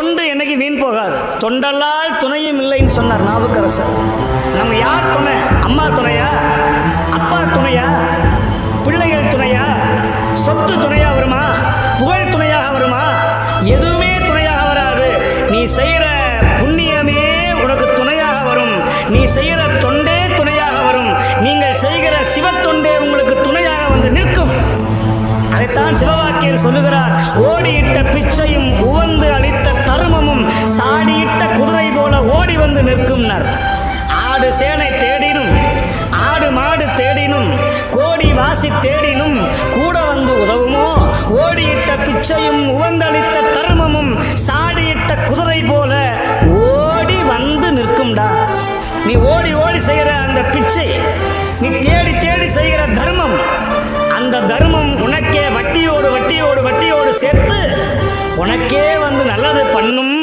தொண்டு என்னைக்கு வீண் போகாது. தொண்டல்லால் துணையும் இல்லைன்னு சொன்னார் நாவுக்கரசர். நம்ம யார் துணை? அம்மா துணையா? அப்பா துணையா? பிள்ளைகள் துணையா? சொத்து துணையா வருமா? புகழ் துணையாக வருமா? எதுவுமே துணையாக வராது. நீ செய்கிற புண்ணியமே உனக்கு துணையாக வரும். நீ செய்கிற தொண்டே துணையாக வரும். நீங்கள் செய்கிற சிவத்தொண்டே உங்களுக்கு துணையாக வந்து நிற்கும். அதைத்தான் சிவவாக்கியர் சொல்லுகிறார். ஓடியிட்ட பிச்சையும் ஆடு சேனை தேடினும் ஆடு மாடு தேடினும் கோடி வாசி தேடினும் கூட வந்து உதவுமோ? ஓடியிட்ட பிச்சையும் உவந்தளித்த தருமமும் சாடியிட்ட குதிரை போல ஓடி வந்து நிற்கும்டா. நீ ஓடி ஓடி செய்கிற அந்த பிச்சை நீ தேடி தேடி செய்கிற தர்மம் அந்த தர்மம் உனக்கே வட்டியோடு வட்டியோடு வட்டியோடு சேர்த்து உனக்கே வந்து நல்லது பண்ணும்.